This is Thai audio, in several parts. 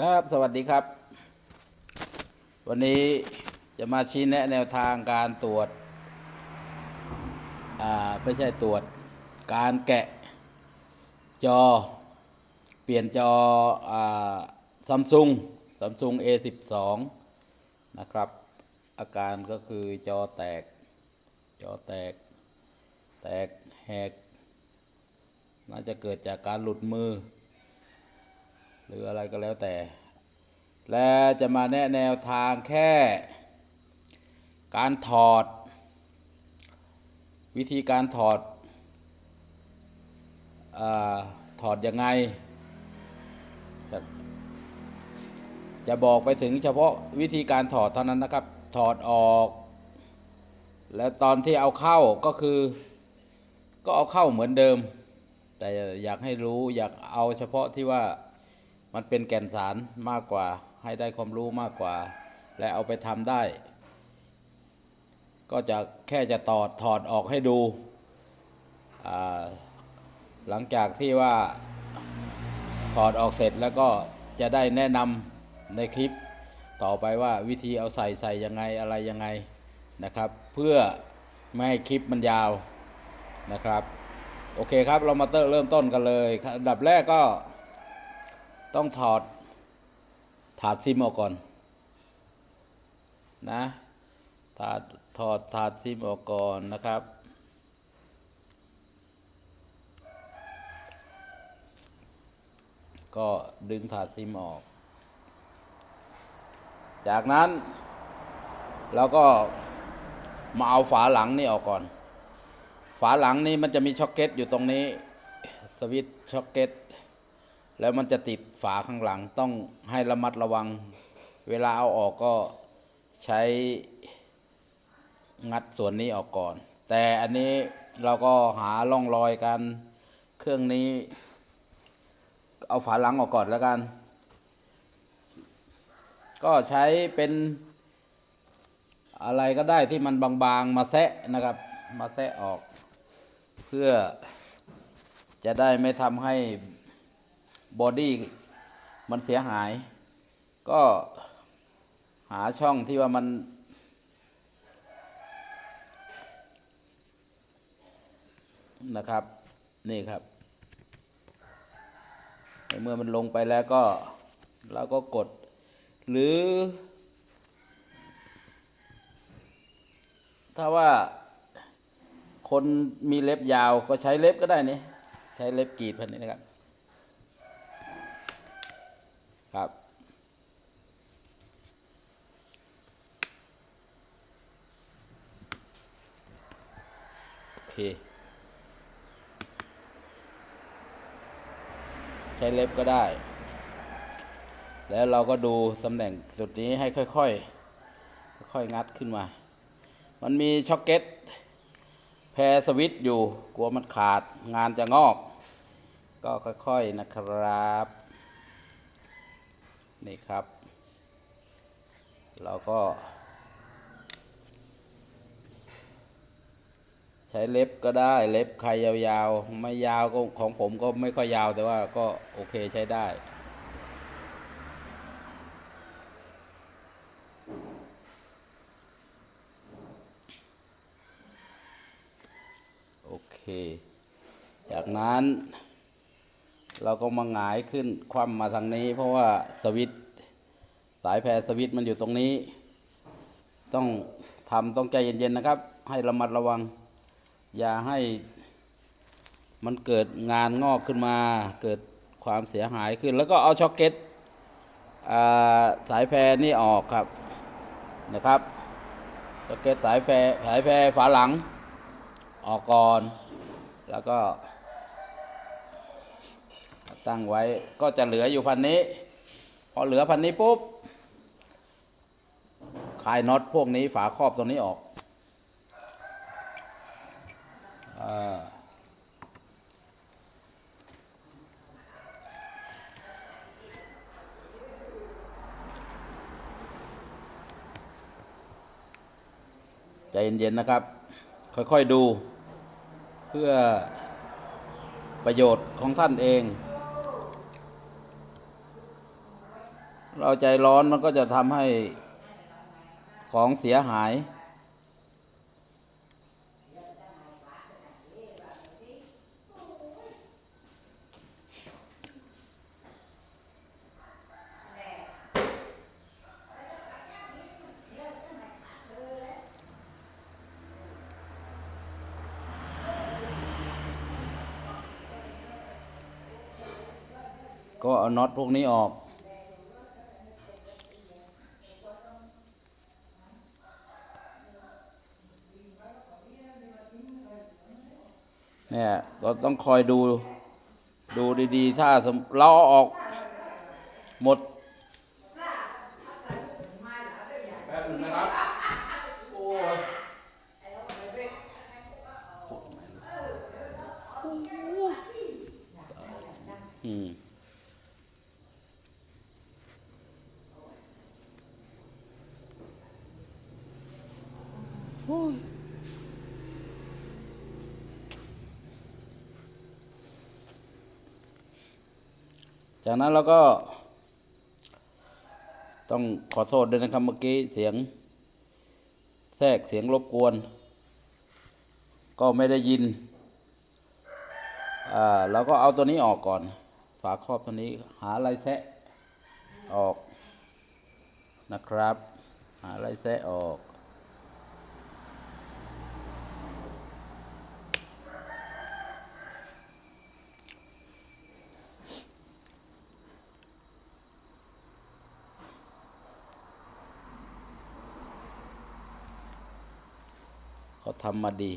ครับสวัสดีครับ วันนี้จะมาชี้แนะแนวทางการตรวจอ่าไม่ใช่ตรวจการแกะจอ เปลี่ยนจออ่าซัมซุงซัมซุง A12 นะครับ อาการก็คือจอแตก จอแตก แตกแหก น่าจะเกิดจากการหลุดมือ หรืออะไรก็แล้วแต่ และจะมาแนะแนวทางแค่ การถอด วิธีการถอดอถอดยังไง จะจะบอกไปถึงเฉพาะวิธีการถอดเท่านั้นนะครับ ถอดออก แล้วตอนที่เอาเข้าก็คือ ก็เอาเข้าเหมือนเดิม แต่อยากให้รู้อยากเอาเฉพาะที่ว่า มันเป็นแก่นสารมากกว่า ให้ได้ความรู้มากกว่า และเอาไปทำได้ ก็จะแค่จะตอดถอดออกให้ดู หลังจากที่ว่าถอดออกเสร็จแล้วก็จะได้แนะนำในคลิปต่อไปว่าวิธีเอาใส่ใส่ยังไงอะไรยังไงนะครับ เพื่อไม่ให้คลิปมันยาวนะครับ โอเคครับเรามาเริ่มต้นกันเลย อันดับแรกก็ ต้องถอดถาดซิมออกก่อน นะถาดถอดถาดซิมออกก่อนนะครับ ก็ดึงถาดซิมออก จากนั้นเราก็มาเอาฝาหลังนี่ออกก่อน ฝาหลังนี่มันจะมีช็อคเก็ตอยู่ตรงนี้ สวิตช็อคเก็ต แล้วมันจะติดฝาข้างหลังต้องให้ระมัดระวัง เวลาเอาออกก็ใช้งัดส่วนนี้ออกก่อน แต่อันนี้เราก็หาร่องรอยกันเครื่องนี้ เอาฝาหลังออกก่อนแล้วกัน ก็ใช้เป็นอะไรก็ได้ที่มันบางๆมาแซะนะครับ มาแซะออก เพื่อจะได้ไม่ทำให้ บอดี้มันเสียหาย ก็หาช่องที่ว่ามัน นะครับ นี่ครับเมื่อมันลงไปแล้วก็เราก็กด หรือ ถ้าว่าคนมีเล็บยาวก็ใช้เล็บก็ได้นี่ใช้เล็บกรีดพันนี้นะครับครับ เค ใช้เล็บก็ได้ แล้วเราก็ดูตำแหน่งจุดนี้ให้ค่อยๆ ค่อยๆ งัดขึ้นมา มันมีช็อคเก็ตแพรสวิตอยู่ กลัวมันขาดงานจะงอก ก็ค่อยๆ นะครับ นี่ครับ เราก็ ใช้เล็บก็ได้เล็บใครยาวๆ ไม่ยาวก็ของผมก็ไม่ค่อยยาวแต่ว่าก็โอเคใช้ได้โอเค จากนั้นเราก็มาหงายขึ้นคว่ำมาทางนี้ เพราะว่าสวิตสายแพรสวิตมันอยู่ตรงนี้ ต้องทำต้องใจเย็นๆนะครับ ให้ระมัดระวัง อย่าให้มันเกิดงานงอกขึ้นมา เกิดความเสียหายขึ้น แล้วก็เอาช็อคเก็ตาสายแพรนี่ออกครับนะครับช็อคเก็ตสายแพรสายแพรฝาหลัง ออกก่อน แล้วก็ตั้งไว้ก็จะเหลืออยู่พันนี้ พอเหลือพันนี้ปุ๊บคลายน็อตพวกนี้ฝาครอบตรงนี้ออก เย็นๆนะครับ ค่อยๆดู เพื่อประโยชน์ของท่านเอง เราใจร้อนมันก็จะทำให้ของเสียหาย ก็เอาน็อตพวกนี้ออก เนี่ยเราต้องคอยดูดูดีๆ ถ้าเราเอาออกหมด แป๊บนึงนะครับ โอ้ยอืม จากนั้นเราก็ ต้องขอโทษด้วยนะครับเมื่อกี้เสียง แทรกเสียงรบกวน ก็ไม่ได้ยินอ่าเราก็เอาตัวนี้ออกก่อน ฝาครอบตัวนี้หาอะไรแซะออกนะครับ หาอะไรแซะออก เขาทำมาดี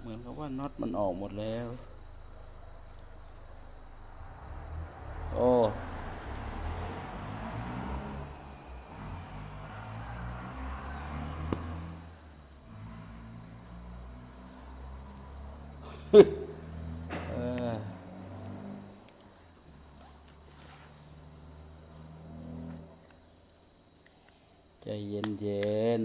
เหมื อนกับว่าน็อตมันออกหมดแล้ว โอ้ใจเย็นเย็น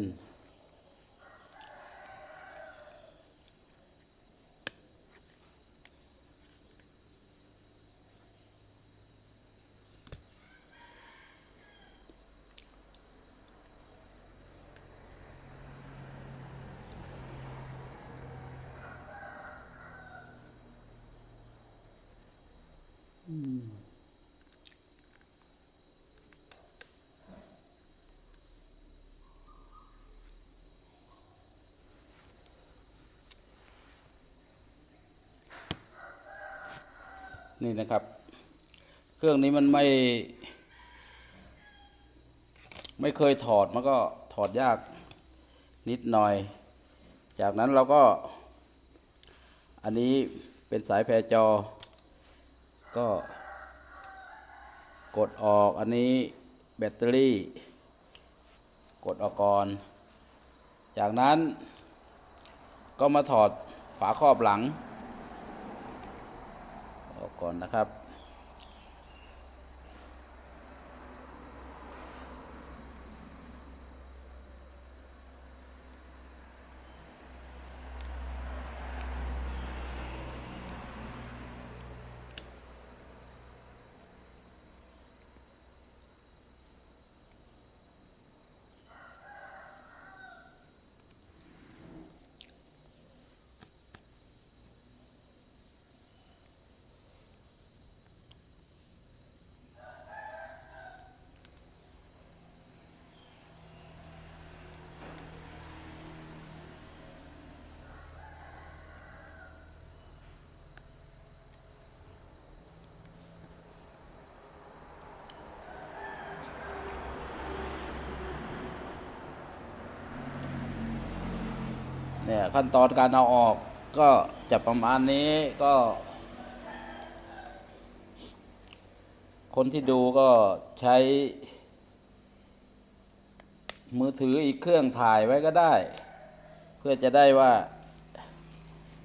นี่นะครับ เครื่องนี้มันไม่ ไม่เคยถอดมันก็ถอดยากนิดหน่อย จากนั้นเราก็ อันนี้เป็นสายแพรจอ ก็กดออกอันนี้แบตเตอรี่ กดออกก่อน จากนั้นก็มาถอดฝาครอบหลัง ก่อนนะครับ เนี่ยขั้นตอนการเอาออกก็จะประมาณนี้ก็ คนที่ดูก็ใช้ มือถืออีกเครื่องถ่ายไว้ก็ได้ เพื่อจะได้ว่า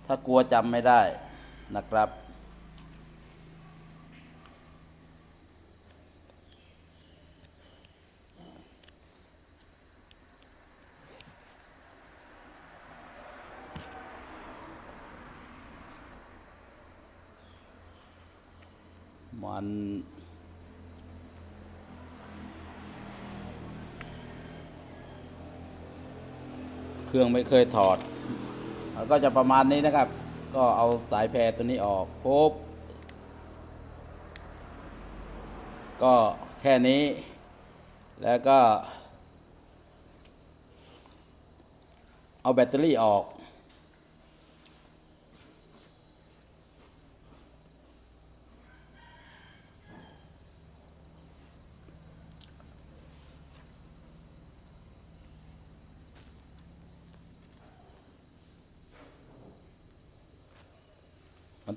ถ้ากลัวจำไม่ได้นะครับ มันเครื่องไม่เคยถอดแล้วก็จะประมาณนี้นะครับ ก็เอาสายแพรตัวนี้ออกปุ๊บก็แค่นี้ แล้วก็ เอาแบตเตอรี่ออก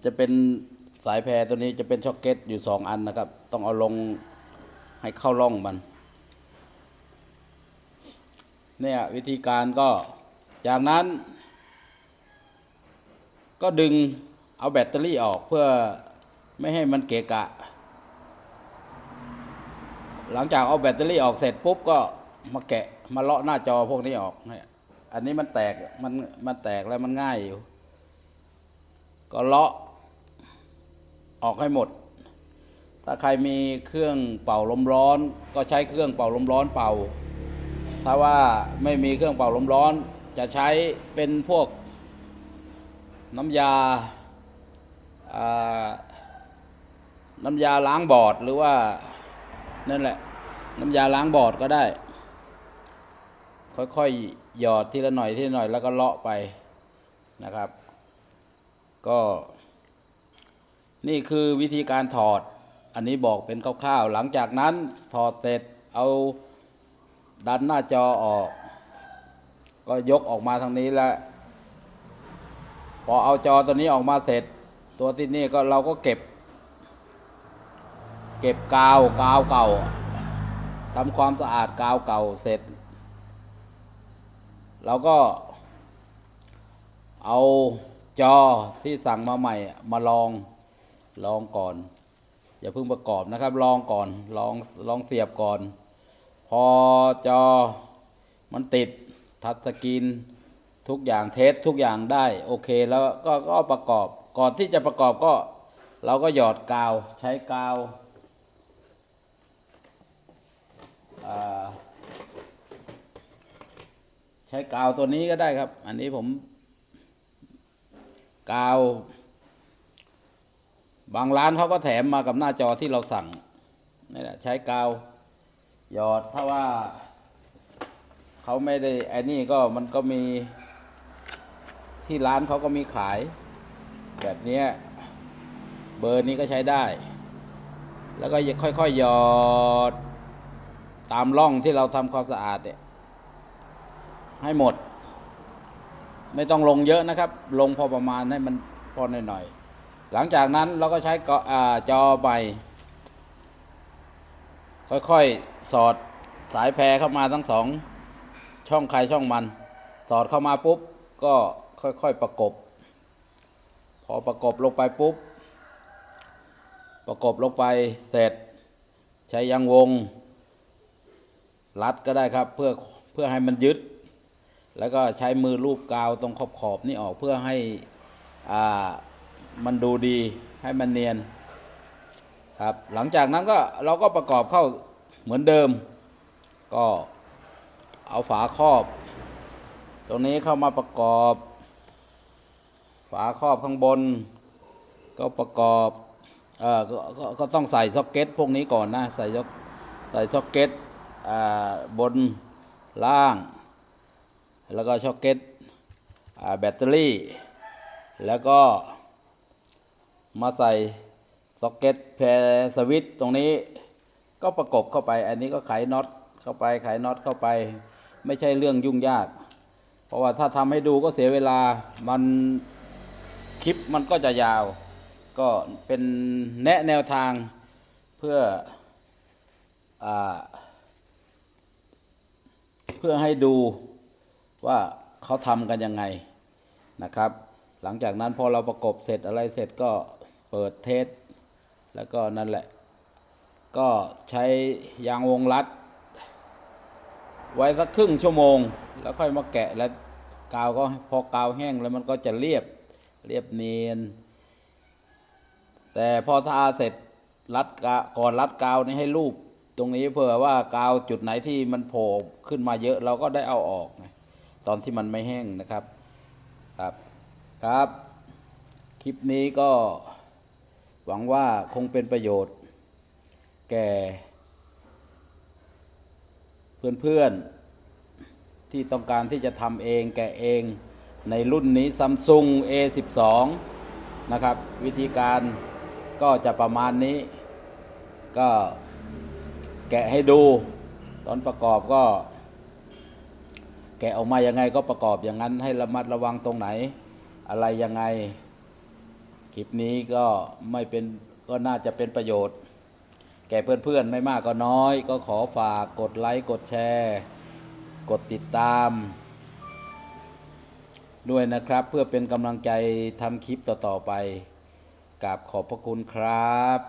จะเป็นสายแพรตัวนี้จะเป็นช็อกเก็ตอยู่สองอันนะครับ ต้องเอาลงให้เข้าร่องมัน เนี่ยวิธีการก็ จากนั้น ก็ดึงเอาแบตเตอรี่ออกเพื่อไม่ให้มันเกะกะ หลังจากเอาแบตเตอรี่ออกเสร็จปุ๊บก็มาแกะมาเลาะหน้าจอพวกนี้ออกเนี่ยอันนี้มันแตกมันมันแตกแล้วมันง่ายอยู่ ก็เลาะ ออกให้หมด ถ้าใครมีเครื่องเป่าลมร้อน ก็ใช้เครื่องเป่าลมร้อนเป่า ถ้าว่าไม่มีเครื่องเป่าลมร้อน จะใช้เป็นพวกน้ำยาน้ำยาล้างบอดหรือว่านั่นแหละ น้ำยาล้างบอดก็ได้ ค่อยๆหยอดทีละหน่อยทีละหน่อยแล้วก็เลาะไปนะครับ ก็ นี่คือวิธีการถอด อันนี้บอกเป็นคร่าวๆ หลังจากนั้นถอดเสร็จเอาดันหน้าจอออก ก็ยกออกมาทางนี้แล้ว พอเอาจอตัวนี้ออกมาเสร็จ ตัวที่นี่ก็เราก็เก็บ เก็บกาวกาวเก่าทำความสะอาดกาวเก่าเสร็จ เราก็เอาจอที่สั่งมาใหม่มาลอง ลองก่อน อย่าเพิ่งประกอบนะครับ ลองก่อนลองลองเสียบก่อน พอจอมันติดทัชสกรีนทุกอย่างเทสทุกอย่างได้โอเคแล้วก็ก็ประกอบก่อนที่จะประกอบก็เราก็หยอดกาวใช้กาวาใช้กาวตัวนี้ก็ได้ครับ อันนี้ผมกาว บางร้านเขาก็แถมมากับหน้าจอที่เราสั่งนี่แหละใช้กาวหยอดถ้าว่าเขาไม่ได้ไอ้นี่ก็มันก็มีที่ร้านเขาก็มีขาย แบบนี้เบอร์นี้ก็ใช้ได้ แล้วก็ค่อยๆหยอดตามร่องที่เราทำความสะอาดเนี่ยให้หมด ไม่ต้องลงเยอะนะครับ ลงพอประมาณให้มันพอหน่อยๆ หลังจากนั้นเราก็ใช้กอาจอใบค่อยๆ สอดสายแพรเข้ามาทั้งสองช่องใครช่องมัน สอดเข้ามาปุ๊บ ก็ค่อยๆประกบ พอประกบลงไปปุ๊บ ประกบลงไปเสร็จ ใช้ยางวง รัดก็ได้ครับ เพื่อเพื่อให้มันยึด แล้วก็ใช้มือลูบกาวตรงขอบขอบๆนี่ออกเพื่อให้อ่า มันดูดีให้มันเนียนครับหลังจากนั้นก็เราก็ประกอบเข้าเหมือนเดิม ก็เอาฝาครอบ ตรงนี้เข้ามาประกอบ ฝาครอบข้างบน ก็ประกอบเอ่อก็ก็ก็ต้องใส่ซ็อกเก็ตพวกนี้ก่อนนะใส่ซ็อกใส่ซ็อกเก็ตอ่าบนล่าง แล้วก็ช็อกเก็ตอ่าแบตเตอรี่ แล้วก็ มาใส่ซ็อกเก็ตแพรสวิตช์ตรงนี้ก็ประกบเข้าไป อันนี้ก็ไขน็อตเข้าไปไขน็อตเข้าไป ไม่ใช่เรื่องยุ่งยาก เพราะว่าถ้าทำให้ดูก็เสียเวลามันคลิปมันก็จะยาว ก็เป็นแนะแนวทางเพื่ออเพื่อให้ดูว่าเขาทำกันยังไงนะครับ หลังจากนั้นพอเราประกบเสร็จอะไรเสร็จก็ เปิดเทสแล้วก็นั่นแหละ ก็ใช้ยางวงรัด ไว้สักครึ่งชั่วโมง แล้วค่อยมาแกะแล้วกาวก็พอกาวแห้งแล้วมันก็จะเรียบเรียบเนียน แต่พอทาเสร็จรัดกาก่อนรัดกาวนี่ให้ลูบตรงนี้เผื่อว่ากาวจุดไหนที่มันโผล่ขึ้นมาเยอะเราก็ได้เอาออกตอนที่มันไม่แห้งนะครับครับครับ คลิปนี้ก็ หวังว่าคงเป็นประโยชน์ แก่ เพื่อนๆ ที่ต้องการที่จะทำเองแกะเองในรุ่นนี้ Samsung A12 นะครับ วิธีการก็จะประมาณนี้ ก็แกะให้ดู ตอนประกอบก็ แกะออกมายังไงก็ประกอบอย่างนั้นให้ระมัดระวังตรงไหน อะไรยังไง คลิปนี้ก็ไม่เป็นก็น่าจะเป็นประโยชน์ แก่เพื่อนๆไม่มากก็น้อย ก็ขอฝากกดไลค์กดแชร์ กดติดตาม ด้วยนะครับเพื่อเป็นกำลังใจทำคลิปต่อๆไปกราบขอบพระคุณครับ